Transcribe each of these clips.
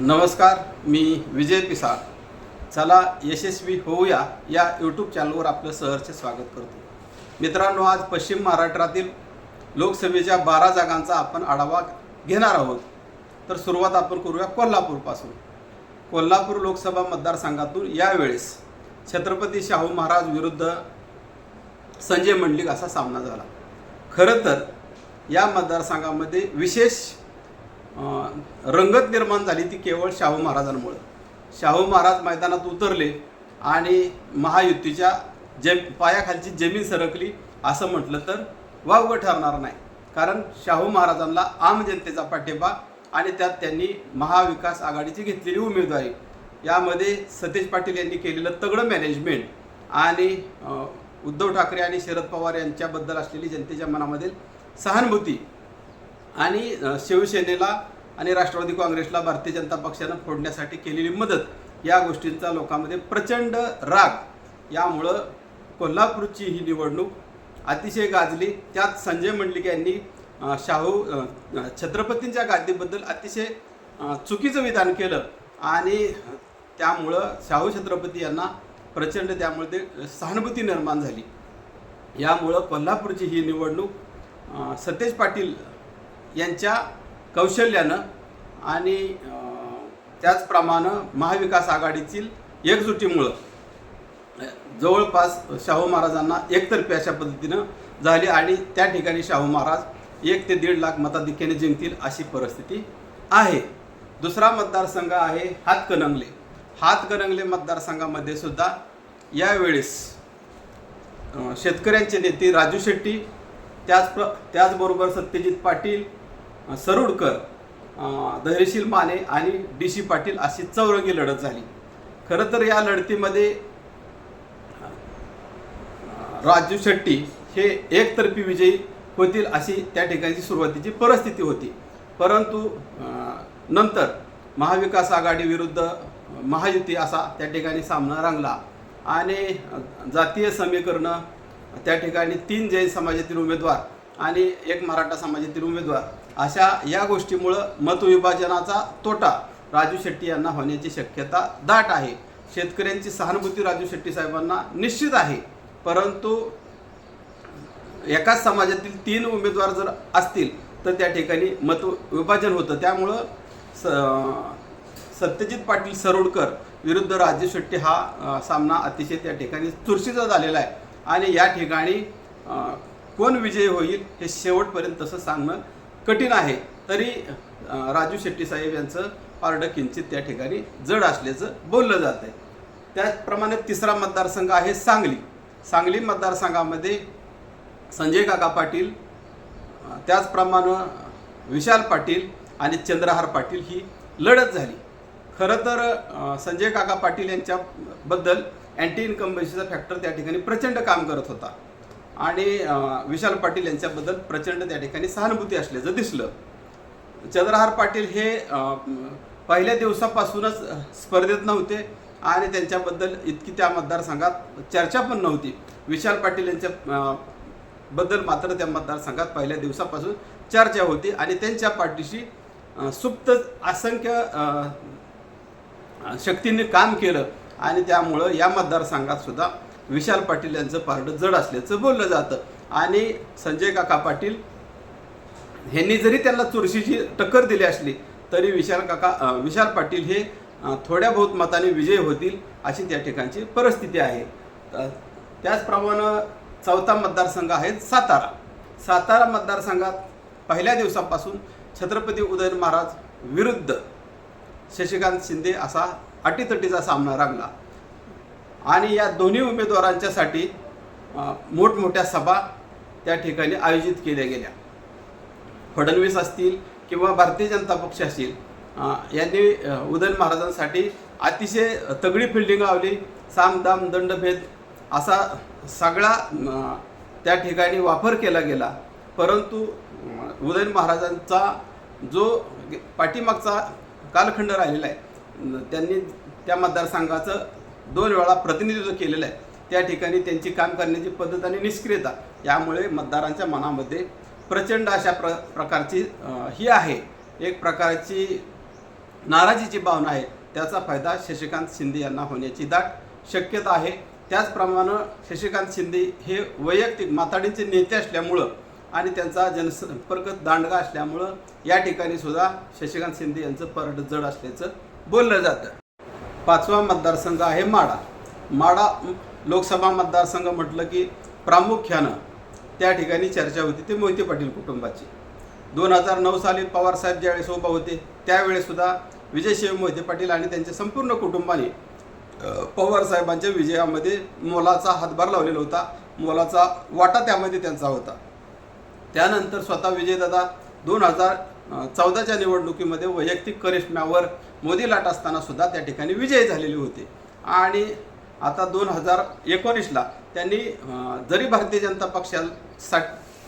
नमस्कार मी विजय पिसाळ. चला यशस्वी होऊया या यूट्यूब चॅनलवर आपलं सहर्ष स्वागत करतो. मित्रांनो आज पश्चिम महाराष्ट्रातील लोकसभेच्या बारा जागांचा आपण आढावा घेणार आहोत. तर सुरुवात आपण करूया कोल्हापूरपासून. कोल्हापूर लोकसभा मतदारसंघातून यावेळेस छत्रपती शाहू महाराज विरुद्ध संजय मंडलिक असा सामना झाला. खरं तर या मतदारसंघामध्ये विशेष रंगत निर्माण झाली ती केवळ शाहू महाराजांमुळे. शाहू महाराज मैदानात उतरले आणि महायुतीच्या जम पायाखालची जमीन सरकली असं म्हटलं तर वावगं ठरणार नाही. कारण शाहू महाराजांना आम जनतेचा पाठिंबा आणि त्यात त्यांनी महाविकास आघाडीची घेतलेली उमेदवारी. यामध्ये सतेज पाटील यांनी केलेलं तगडं मॅनेजमेंट आणि उद्धव ठाकरे आणि शरद पवार यांच्याबद्दल असलेली जनतेच्या मनामधील सहानुभूती आणि शिवसेनेला आणि राष्ट्रवादी काँग्रेसला भारतीय जनता पक्षानं फोडण्यासाठी केलेली मदत या गोष्टींचा लोकांमध्ये प्रचंड राग. यामुळं कोल्हापूरची ही निवडणूक अतिशय गाजली. त्यात संजय मंडलिक यांनी शाहू छत्रपतींच्या गादीबद्दल अतिशय चुकीचं विधान केलं आणि त्यामुळं शाहू छत्रपती यांना प्रचंड त्यामुळे ते सहानुभूती निर्माण झाली. यामुळं कोल्हापूरची ही निवडणूक सतेज पाटील यांच्या कौशल्यानं आणि त्याचप्रमाणे महाविकास आघाडीतील एकजुटीमुळं जवळपास शाहू महाराजांना एकतर्फी अशा पद्धतीनं झाली आणि त्या ठिकाणी शाहू महाराज एक ते दीड लाख मताधिक्याने जिंकतील अशी परिस्थिती आहे. दुसरा मतदारसंघ आहे हातकणंगले. हातकणंगले मतदारसंघामध्ये सुद्धा यावेळेस शेतकऱ्यांचे नेते राजू शेट्टी त्याच प्र त्याचबरोबर सत्यजित पाटील सरुडकर अ, धैर्यशील माने आणि डी सी पाटील अशी चौरंगी लढत झाली. खरं तर या लढतीमध्ये राजू शेट्टी हे एकतर्फी विजयी होतील अशी त्या ठिकाणची सुरुवातीची परिस्थिती होती. परंतु नंतर महाविकास आघाडी विरुद्ध महायुती असा त्या ठिकाणी सामना रंगला आणि जातीय समीकरणं त्या ठिकाणी तीन जैन समाजातील उमेदवार आणि एक मराठा समाजातील उमेदवार. अशा या गोष्टीमुळं मतविभाजनाचा तोटा राजू शेट्टी यांना होण्याची शक्यता दाट आहे. शेतकऱ्यांची सहानुभूती राजू शेट्टी साहेबांना निश्चित आहे. परंतु एकाच समाजातील तीन उमेदवार जर असतील तर त्या ठिकाणी मत विभाजन होतं. त्यामुळं स सत्यजित पाटील सरोडकर विरुद्ध राजू शेट्टी हा सामना अतिशय त्या ठिकाणी चुरशीचा झालेला आहे. आणि या ठिकाणी कोण विजय होईल हे शेवटपर्यंत तसं सांगणं कठीण आहे. तरी राजू शेट्टी साहेब यांचं पारडं किंचित त्या ठिकाणी जड असल्याचं बोललं जात आहे त्याचप्रमाणे तिसरा मतदारसंघ आहे सांगली. सांगली मतदारसंघामध्ये संजय काका पाटील त्याचप्रमाणे विशाल पाटील आणि चंद्रहार पाटील ही लढत झाली. खरं तर संजय काका पाटील यांच्याबद्दल अँटी इन्कम्बन्सीचा फॅक्टर त्या ठिकाणी प्रचंड काम करत होता. आणि विशाल पाटील यांच्याबद्दल प्रचंड त्या ठिकाणी सहानुभूती असल्याचं दिसलं. चंद्रहार पाटील हे पहिल्या दिवसापासूनच स्पर्धेत नव्हते आणि त्यांच्याबद्दल इतकी त्या मतदारसंघात चर्चा पण नव्हती. विशाल पाटील यांच्या बद्दल मात्र त्या मतदारसंघात पहिल्या दिवसापासून चर्चा होती आणि त्यांच्या पाठीशी सुप्त असंख्य शक्तीने काम केलं आणि त्यामुळं या मतदारसंघात सुद्धा विशाल पाटील यांचं पारडं जड असल्याचं बोललं जातं. आणि संजय काका पाटील ह्यांनी जरी त्यांना चुरशीची टक्कर दिली असली तरी विशाल काका विशाल पाटील हे थोड्या बहुत मताने विजय होतील अशी त्या ठिकाणची परिस्थिती आहे. त्याचप्रमाणे चौथा मतदारसंघ आहे सातारा. सातारा मतदारसंघात पहिल्या दिवसापासून छत्रपती उदयन महाराज विरुद्ध शशिकांत शिंदे असा अटीतटीचा सामना रंगला. आणि या दोन्ही उमेदवारांच्यासाठी मोठमोठ्या सभा त्या ठिकाणी आयोजित केल्या गेल्या. फडणवीस असतील किंवा भारतीय जनता पक्ष असतील यांनी उदयन महाराजांसाठी अतिशय तगडी फिल्डिंग लावली. सामदाम दंडभेद असा सगळा त्या ठिकाणी वापर केला गेला. परंतु उदयन महाराजांचा जो पाठीमागचा कालखंड राहिलेला आहे त्यांनी त्या मतदारसंघाचं दोन वेळा प्रतिनिधित्व केलेलं आहे. त्या ठिकाणी त्यांची काम करण्याची पद्धत आणि निष्क्रियता यामुळे मतदारांच्या मनामध्ये प्रचंड अशा प्र प्रकारची ही आहे. एक प्रकारची नाराजीची भावना आहे. त्याचा फायदा शशिकांत शिंदे यांना होण्याची दाट शक्यता आहे. त्याचप्रमाणे शशिकांत शिंदे हे वैयक्तिक माताडींचे नेते असल्यामुळं आणि त्यांचा जनसंपर्क दांडगा असल्यामुळं या ठिकाणी सुद्धा शशिकांत शिंदे यांचं परड जड असल्याचं बोललं जातं. पाचवा मतदारसंघ आहे माडा. माडा लोकसभा मतदारसंघ म्हटलं की प्रामुख्यानं त्या ठिकाणी चर्चा होती ते मोहिते पाटील कुटुंबाची. दोन हजार नऊ साली पवारसाहेब ज्यावेळेस उभा होते त्यावेळेसुद्धा विजयशिव मोहिते पाटील आणि त्यांच्या संपूर्ण कुटुंबाने पवारसाहेबांच्या पवार साहेबांच्या विजयामध्ये मोलाचा हातभार लावलेला होता. मोलाचा वाटा त्यामध्ये त्यांचा होता. त्यानंतर स्वतः विजयदादा दोन हजार चौदाच्या निवडणुकीमध्ये वैयक्तिक करिश्म्यावर मोदी लाट असताना सुद्धा त्या ठिकाणी विजयी झालेले होते. आणि आता दोन हजार एकोणीसला त्यांनी जरी भारतीय जनता पक्षाला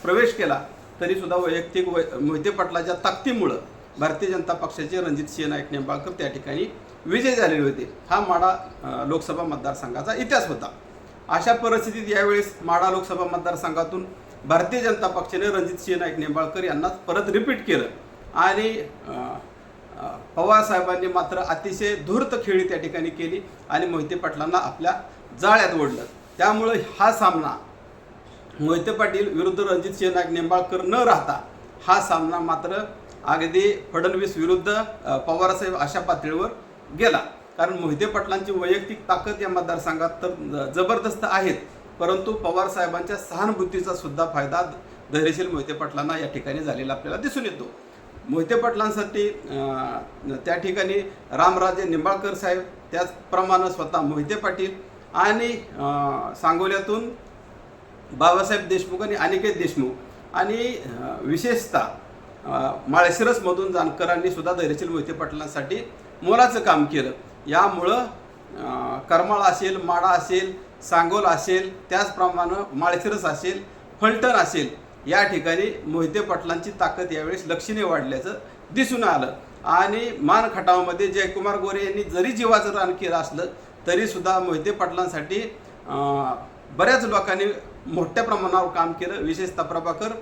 प्रवेश केला तरीसुद्धा वैयक्तिक वै मोहिते पाटलाच्या ताकदीमुळं भारतीय जनता पक्षाचे रणजित सिंह नाईक निंबाळकर त्या ठिकाणी विजय झालेले होते. हा माडा लोकसभा मतदारसंघाचा इतिहास होता. अशा परिस्थितीत यावेळेस माडा लोकसभा मतदारसंघातून भारतीय जनता पक्षाने रणजित सिंह नाईक निंबाळकर यांना परत रिपीट केलं. आणि पवारसाहेबांनी पवार साहेबांनी मात्र अतिशय धूर्त खेळी त्या ठिकाणी केली आणि मोहिते पाटलांना आपल्या जाळ्यात ओढलं. त्यामुळं हा सामना मोहिते पाटील विरुद्ध रणजित सिंह निंबाळकर न राहता हा सामना मात्र अगदी फडणवीस विरुद्ध पवारसाहेब अशा पातळीवर गेला. कारण मोहिते पाटलांची वैयक्तिक ताकद या मतदारसंघात तर ज- जबरदस्त आहेत. परंतु पवार साहेबांच्या सहानुभूतीचा सुद्धा फायदा धैर्यशील मोहिते पाटलांना या ठिकाणी झालेला आपल्याला दिसून येतो. मोहिते पाटलांसाठी त्या ठिकाणी रामराजे निंबाळकर साहेब त्याचप्रमाणे स्वतः मोहिते पाटील आणि सांगोल्यातून बाबासाहेब देशमुख आणि अनिकेत देशमुख आणि विशेषतः माळशिरसमधून जानकरांनी सुद्धा धैर्यशील मोहिते पाटलांसाठी मोलाचं काम केलं. यामुळं करमाळ असेल माडा असेल सांगोल असेल त्याचप्रमाणे माळशिरस असेल फलटण असेल या ठिकाणी मोहिते पाटलांची ताकद यावेळेस लक्षणीय वाढल्याचं दिसून आलं. आणि मान खटावमध्ये जयकुमार गोरे यांनी जरी जीवाचं रान केलं असलं तरीसुद्धा मोहिते पाटलांसाठी बऱ्याच लोकांनी मोठ्या प्रमाणावर काम केलं. विशेषतः प्रभाकर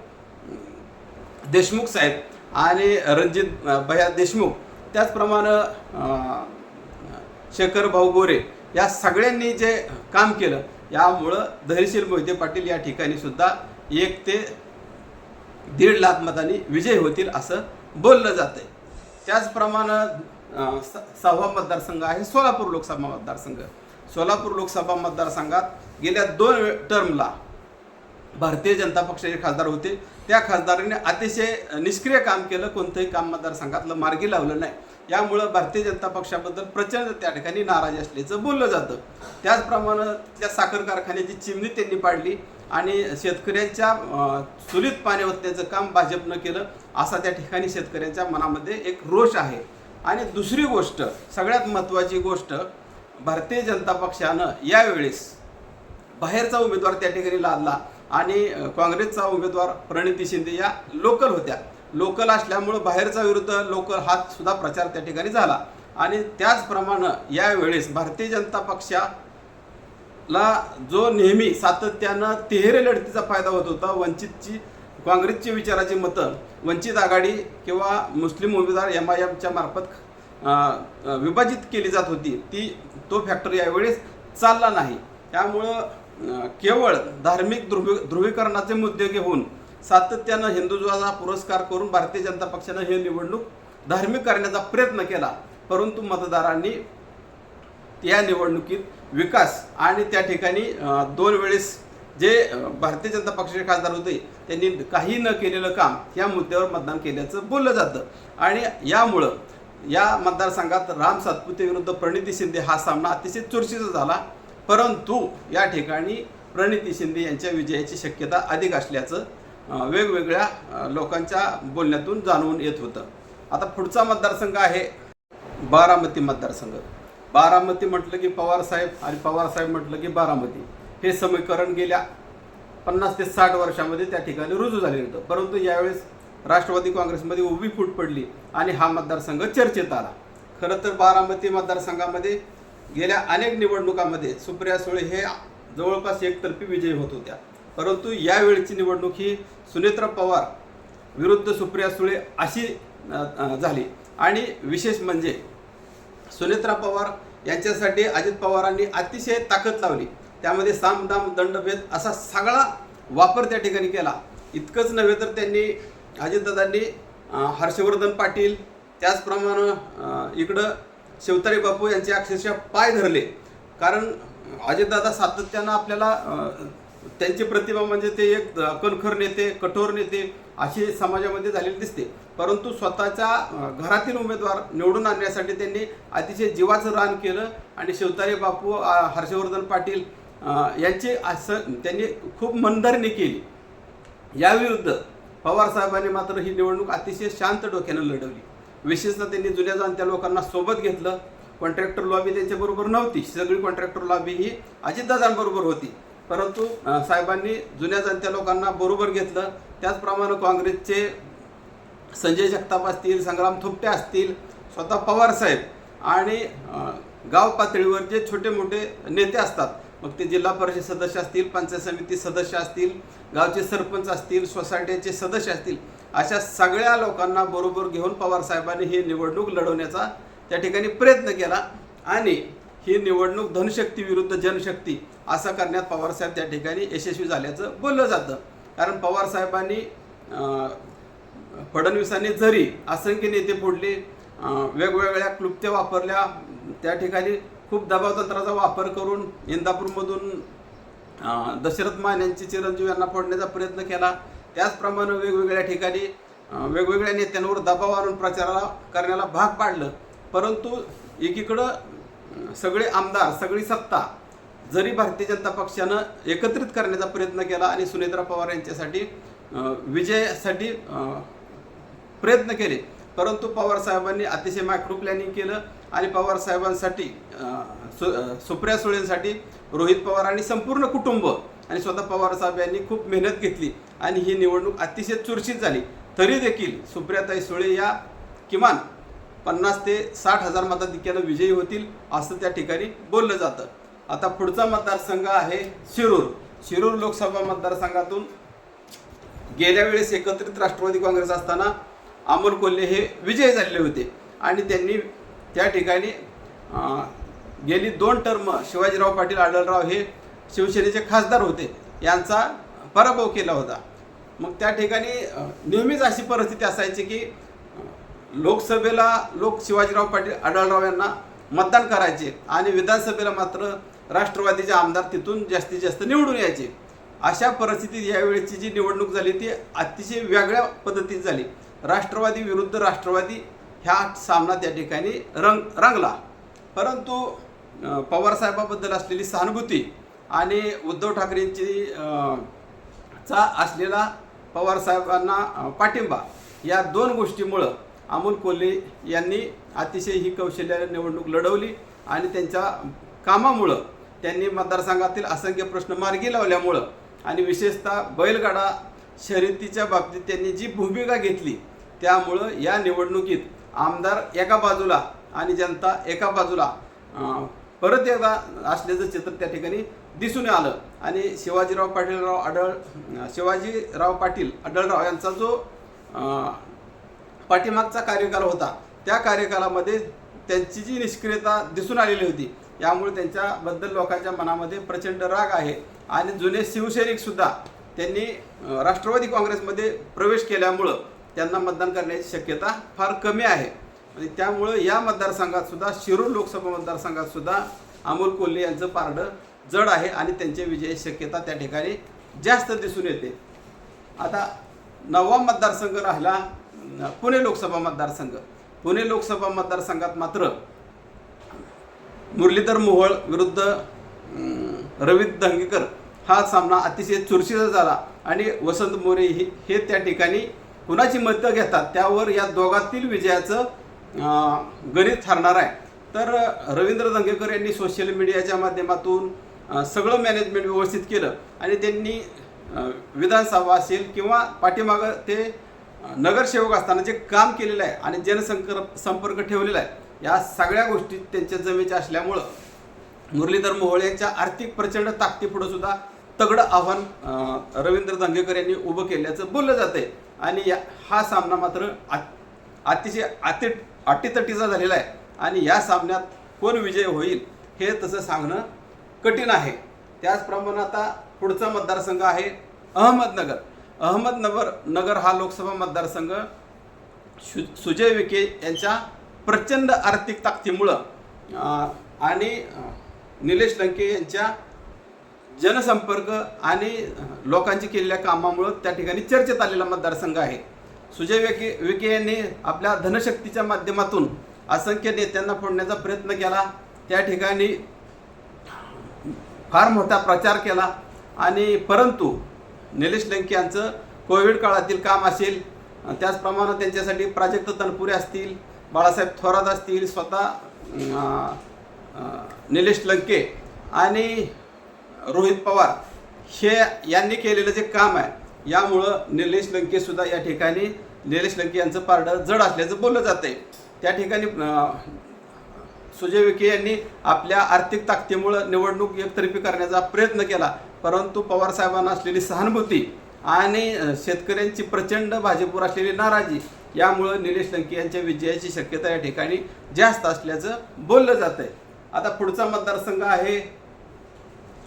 देशमुख साहेब आणि रणजित भया देशमुख. त्याचप्रमाणे शेखर भाऊ गोरे या सगळ्यांनी जे काम केलं यामुळं धैर्यशील मोहिते पाटील या ठिकाणी सुद्धा एक ते दीड लाख मतांनी विजय होतील असं बोललं जातंय. त्याचप्रमाणे स- सहावा मतदारसंघ आहे सोलापूर लोकसभा मतदारसंघ. सोलापूर लोकसभा मतदारसंघात गेल्या दोन टर्मला भारतीय जनता पक्षाचे खासदार होते. त्या खासदाराने अतिशय निष्क्रिय काम केलं कोणतंही काम मतदारसंघातलं मार्गी लावलं नाही. यामुळं भारतीय जनता पक्षाबद्दल प्रचंड त्या ठिकाणी नाराजी असल्याचं बोललं जातं. त्याचप्रमाणे त्या साखर कारखान्याची चिमणी त्यांनी पाडली आणि शेतकऱ्यांच्या चुलीत पाणी ओतण्याचं काम भाजपनं केलं असा त्या ठिकाणी शेतकऱ्यांच्या मनामध्ये एक रोष आहे. आणि दुसरी गोष्ट सगळ्यात महत्त्वाची गोष्ट भारतीय जनता पक्षानं यावेळेस बाहेरचा उमेदवार त्या ठिकाणी लादला आणि काँग्रेसचा उमेदवार प्रणिती शिंदे या लोकल होत्या. लोकल असल्यामुळं बाहेरचा विरुद्ध लोकल हा सुद्धा प्रचार त्या ठिकाणी झाला. आणि त्याचप्रमाणे यावेळेस भारतीय जनता पक्षाला जो नेहमी सातत्यानं तिहेरी लढतीचा फायदा होत होता वंचितची काँग्रेसची विचाराची मतं वंचित आघाडी किंवा मुस्लिम उमेदवार एम आय एमच्या मार्फत विभाजित केली जात होती ती तो फॅक्टर यावेळेस चालला नाही. त्यामुळं केवळ धार्मिक ध्रुवी ध्रुवीकरणाचे मुद्दे घेऊन सातत्यानं हिंदुत्वाचा पुरस्कार करून भारतीय जनता पक्षानं हे निवडणूक धार्मिक करण्याचा प्रयत्न केला. परंतु मतदारांनी या निवडणुकीत विकास आणि त्या ठिकाणी दोन वेळेस जे भारतीय जनता पक्षाचे खासदार होते त्यांनी काही न केलेलं काम या मुद्द्यावर मतदान केल्याचं बोललं जातं. आणि यामुळं या मतदारसंघात राम सातपुते विरुद्ध प्रणिती शिंदे हा सामना अतिशय चुरशीचा झाला. परंतु या ठिकाणी प्रणिती शिंदे यांच्या विजयाची शक्यता अधिक असल्याचं वेगवेगळ्या लोकांच्या बोलण्यातून जाणवून येत होतं. आता पुढचा मतदारसंघ आहे बारामती मतदारसंघ. बारामती म्हटलं की पवार साहेब आणि पवारसाहेब म्हटलं की बारामती. हे समीकरण गेल्या पन्नास ते साठ वर्षामध्ये त्या ठिकाणी रुजू झालेलं होतं. परंतु यावेळेस राष्ट्रवादी काँग्रेसमध्ये उभी फूट पडली आणि हा मतदारसंघ चर्चेत आला. खरं तर बारामती मतदारसंघामध्ये गेल्या अनेक निवडणुकामध्ये सुप्रिया सुळे हे जवळपास एकतर्फी विजयी होत होत्या. परंतु यावेळची निवडणूक ही सुनेत्रा पवार विरुद्ध सुप्रिया सुळे अशी झाली. आणि विशेष म्हणजे सुनेत्रा पवार यांच्यासाठी अजित पवारांनी अतिशय ताकद लावली. त्यामध्ये साम दाम दंडभेद असा सगळा वापर त्या ठिकाणी केला. इतकंच नव्हे तर त्यांनी अजितदादांनी हर्षवर्धन पाटील त्याचप्रमाणे इकडं शिवतारे बापू यांचे अक्षरशः पाय धरले. कारण अजितदादा सातत्यानं आपल्याला त्यांची प्रतिभा म्हणजे ते एक कणखर नेते कठोर नेते अशी समाजामध्ये झालेली दिसते. परंतु स्वतःच्या घरातील उमेदवार निवडून आणण्यासाठी त्यांनी अतिशय जीवाचं रान केलं आणि शिवतारे बापू हर्षवर्धन पाटील यांची असं त्यांनी खूप मनधरणी केली. याविरुद्ध पवारसाहेबांनी मात्र ही निवडणूक अतिशय शांत डोक्यानं लढवली. विशेषतः त्यांनी जुन्या जाणत्या लोकांना सोबत घेतलं. कॉन्ट्रॅक्टर लॉबी त्यांच्याबरोबर नव्हती. सगळी कॉन्ट्रॅक्टर लॉबी ही अजितदादांबरोबर होती. परंतु साहेबांनी जुन्या जनत्या लोकांना बरोबर घेतलं. त्याचप्रमाणे काँग्रेसचे संजय जगताप असतील संग्राम थोपटे असतील स्वतः पवार साहेब आणि गाव पातळीवर जे छोटे मोठे नेते असतात. मग ते जिल्हा परिषद सदस्य असतील पंचायत समिती सदस्य असतील गावचे सरपंच असतील सोसायटीचे सदस्य असतील अशा सगळ्या लोकांना बरोबर घेऊन पवार साहेबांनी ही निवडणूक लढवण्याचा त्या ठिकाणी प्रयत्न केला. आणि ही निवडणूक धनशक्ती विरुद्ध जनशक्ती असं करण्यात पवारसाहेब त्या ठिकाणी यशस्वी झाल्याचं बोललं जातं. कारण पवारसाहेबांनी फडणवीसांनी जरी असंख्य नेते फोडले वेगवेगळ्या क्लुप्त्या वापरल्या त्या ठिकाणी खूप दबावतंत्राचा वापर करून इंदापूरमधून दशरथ मान्यांची चिरंजीव यांना फोडण्याचा प्रयत्न केला. त्याचप्रमाणे वेगवेगळ्या ठिकाणी वेगवेगळ्या नेत्यांवर दबाव आणून प्रचाराला करण्याला भाग पाडलं. परंतु एकीकडं सगळे आमदार सगळी सत्ता जरी भारतीय जनता पक्षानं एकत्रित करण्याचा प्रयत्न केला आणि सुनेत्रा पवार यांच्यासाठी विजयासाठी प्रयत्न केले परंतु पवार साहेबांनी अतिशय मायक्रो प्लॅनिंग केलं आणि पवार साहेबांसाठी सु सुप्रिया सुळेंसाठी रोहित पवार आणि संपूर्ण कुटुंब आणि स्वतः पवार साहेब यांनी खूप मेहनत घेतली आणि ही निवडणूक अतिशय चुरशीत झाली. तरी देखील सुप्रियाताई सुळे या किमान पन्नास ते साठ हजार मताधिक्यानं विजयी होतील असं त्या ठिकाणी बोललं जातं. आता पुढचा मतदारसंघ आहे शिरूर. शिरूर लोकसभा मतदारसंघातून गेल्या वेळेस एकत्रित राष्ट्रवादी काँग्रेस असताना अमोल कोल्हे हे विजय झालेले होते. आणि त्यांनी त्या ठिकाणी गेली दोन टर्म शिवाजीराव पाटील आढळराव हे शिवसेनेचे खासदार होते. यांचा पराभव केला होता. मग त्या ठिकाणी नेहमीच अशी परिस्थिती असायची की लोकसभेला लोक शिवाजीराव पाटील आढळराव यांना मतदान करायचे आणि विधानसभेला मात्र राष्ट्रवादीचे आमदार तिथून जास्तीत जास्त निवडून यायचे. अशा परिस्थितीत यावेळेची जी निवडणूक झाली ती अतिशय वेगळ्या पद्धतीत झाली. राष्ट्रवादी विरुद्ध राष्ट्रवादी ह्या सामना त्या ठिकाणी रंग रंगला. परंतु पवारसाहेबाबद्दल असलेली सहानुभूती आणि उद्धव ठाकरेंची चा असलेला पवारसाहेबांना पाठिंबा या दोन गोष्टीमुळं अमोल कोल्हे यांनी अतिशय ही कौशल्य निवडणूक लढवली आणि त्यांच्या कामामुळं त्यांनी मतदारसंघातील असंख्य प्रश्न मार्गी लावल्यामुळं आणि विशेषतः बैलगाडा शर्यतीच्या बाबतीत त्यांनी जी भूमिका घेतली त्यामुळं या निवडणुकीत आमदार एका बाजूला आणि जनता एका बाजूला परत एकदा असल्याचं चित्र त्या ठिकाणी दिसून आलं. आणि शिवाजीराव पाटीलराव आढळ शिवाजीराव पाटील आढळराव यांचा जो पाठीमागचा कार्यकाल होता. त्या कार्यकालामध्ये त्यांची जी निष्क्रियता दिसून आलेली होती यामुळे त्यांच्याबद्दल लोकांच्या मनामध्ये प्रचंड राग आहे. आणि जुने शिवसैनिकसुद्धा त्यांनी राष्ट्रवादी काँग्रेसमध्ये प्रवेश केल्यामुळं त्यांना मतदान करण्याची शक्यता फार कमी आहे. आणि त्यामुळं या मतदारसंघातसुद्धा शिरूर लोकसभा मतदारसंघातसुद्धा अमोल कोल्हे यांचं पारडं जड आहे आणि त्यांच्या विजयाची शक्यता त्या ठिकाणी जास्त दिसून येते. आता नववा मतदारसंघ राहिला पुणे लोकसभा मतदारसंघ. पुणे लोकसभा मतदारसंघात मात्र मुरलीधर मोहोळ विरुद्ध अं, रवी दंगेकर हा सामना अतिशय चुरशीचा झाला आणि वसंत मोरे हे हे त्या ठिकाणी कुणाची मतं घेतात त्यावर या दोघातील विजयाचं गणित ठरणार आहे. तर रवींद्र दंगेकर यांनी सोशल मीडियाच्या माध्यमातून सगळं मॅनेजमेंट व्यवस्थित केलं आणि त्यांनी विधानसभा असेल किंवा पाठीमागं ते नगरसेवक असताना जे काम केलेलं आहे आणि जनसंपर्क संपर्क ठेवलेला आहे या सगळ्या गोष्टी त्यांच्या जमेच्या असल्यामुळं मुरलीधर मोहोळ यांच्या आर्थिक प्रचंड ताकदीपुढं सुद्धा तगडं आव्हान रवींद्र दंगेकर यांनी उभं केल्याचं बोललं जातंय. आणि या हा सामना मात्र अतिशय अति अटीतटीचा झालेला आहे. आणि या सामन्यात कोण विजय होईल हे तसं सांगणं कठीण आहे. त्याचप्रमाणे आता पुढचा मतदारसंघ आहे अहमदनगर. अहमदनगर नगर हा लोकसभा मतदारसंघ शु सुजय विखे यांच्या प्रचंड आर्थिक ताकदीमुळं आणि निलेश लंके यांच्या जनसंपर्क आणि लोकांची केलेल्या कामामुळं त्या ठिकाणी चर्चेत आलेला मतदारसंघ आहे. सुजय विखे विखे यांनी आपल्या धनशक्तीच्या माध्यमातून असंख्य नेत्यांना फोडण्याचा प्रयत्न केला. त्या ठिकाणी फार मोठा प्रचार केला. आणि परंतु निलेश लंके यांचं कोविड काळातील काम असेल त्याचप्रमाणे त्यांच्यासाठी प्राजक्त तनपुरे असतील बाळासाहेब थोरात असतील स्वतः निलेश लंके आणि रोहित पवार हे यांनी केलेलं जे काम आहे यामुळं निलेश लंकेसुद्धा या ठिकाणी निलेश लंके यांचं पारडं जड असल्याचं बोललं जातं आहे त्या ठिकाणी सुजय विखे यांनी आपल्या आर्थिक ताकदीमुळं निवडणूक एकतर्फी करण्याचा प्रयत्न केला. परंतु पवार साहेबांना असलेली सहानुभूती आणि शेतकऱ्यांची प्रचंड भाजपवर असलेली नाराजी यामुळं निलेश लंके यांच्या विजयाची शक्यता या ठिकाणी जास्त असल्याचं बोललं जात आहे आता पुढचा मतदारसंघ आहे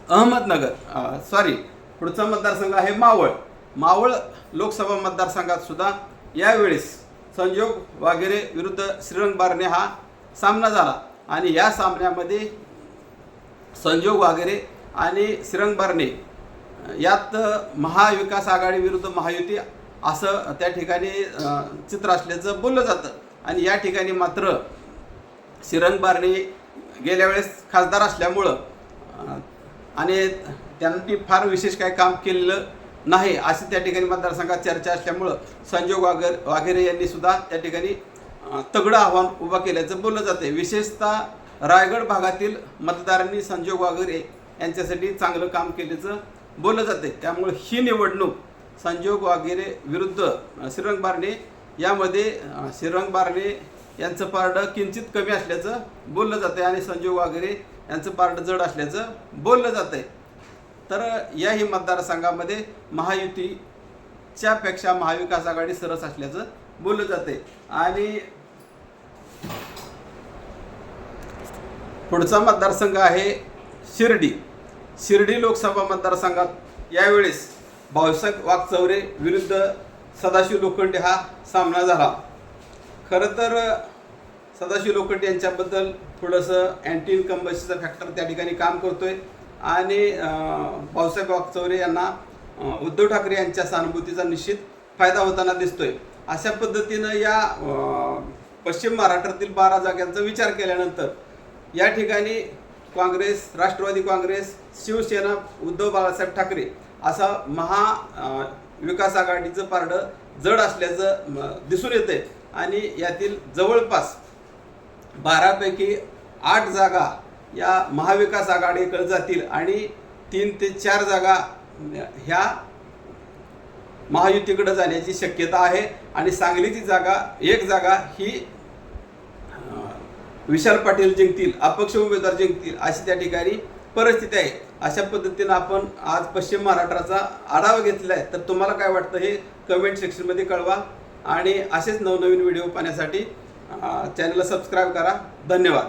अहमदनगर सॉरी पुढचा मतदारसंघ आहे मावळ. मावळ लोकसभा मतदारसंघात सुद्धा यावेळेस संजोग वगैरे विरुद्ध श्रीरंग बारणे हा सामना झाला. आणि या सामन्यामध्ये संजोग वगैरे आणि श्रीरंग बारणे यात महाविकास आघाडी विरुद्ध महायुती असं त्या ठिकाणी चित्र असल्याचं बोललं जातं. आणि या ठिकाणी मात्र श्रीरंग बारणे गेल्या वेळेस खासदार असल्यामुळं आणि त्यांनी फार विशेष काय काम केलेलं नाही अशी त्या ठिकाणी मतदारसंघात चर्चा असल्यामुळं संजोग वागर वाघेरे यांनी सुद्धा त्या ठिकाणी तगडं आव्हान उभं केल्याचं बोललं जाते विशेषतः रायगड भागातील मतदारांनी संजोग वाघेरे यांच्यासाठी चांगलं काम केल्याचं बोललं जाते त्यामुळे ही निवडणूक संजोग वाघेरे विरुद्ध श्रीरंग बारणे यामध्ये श्रीरंग बारणे यांचं पारडं किंचित कमी असल्याचं बोललं जातं आणि संजोग वाघेरे यांचं पारडं जड असल्याचं बोललं जातंय. तर याही मतदारसंघामध्ये महायुतीच्या पेक्षा महाविकास आघाडी सरस असल्याचं बोललं जाते आणि पुढचा मतदारसंघ आहे शिर्डी. शिर्डी लोकसभा मतदारसंघात यावेळेस भाऊसाहेब वाघचौरे विरुद्ध सदाशिव लोखंडे हा सामना झाला. खरं तर सदाशिव लोखंडे यांच्याबद्दल थोडंसं अँटी इन्कम्बसीचा फॅक्टर त्या ठिकाणी काम करतोय. आणि भाऊसाहेब वागचौरे यांना उद्धव ठाकरे यांच्या सहानुभूतीचा निश्चित फायदा होताना दिसतोय. अशा पद्धतीनं या पश्चिम महाराष्ट्रातील बारा जागांचा विचार केल्यानंतर या ठिकाणी काँग्रेस राष्ट्रवादी काँग्रेस शिवसेना उद्धव बाळासाहेब ठाकरे असा महा विकास आघाडीचं पारडं जड असल्याचं म, दिसून येते आणि यातील जवळपास बारापैकी आठ जागा या महाविकास आघाडीकडे जातील आणि तीन ते चार जागा ह्या महायुतीकडे जाण्याची शक्यता आहे. आणि सांगलीची जागा एक जागा ही विशाल पाटील जिंकतील अपक्ष उमेदवार जिंकतील अशी त्या ठिकाणी परिस्थिती आहे. अशा पद्धतीनं आपण आज पश्चिम महाराष्ट्राचा आढावा घेतलेला आहे. तर तुम्हाला काय वाटतं हे कमेंट सेक्शनमध्ये कळवा आणि असेच नवनवीन व्हिडिओ पाहण्यासाठी चॅनलला सबस्क्राईब करा. धन्यवाद.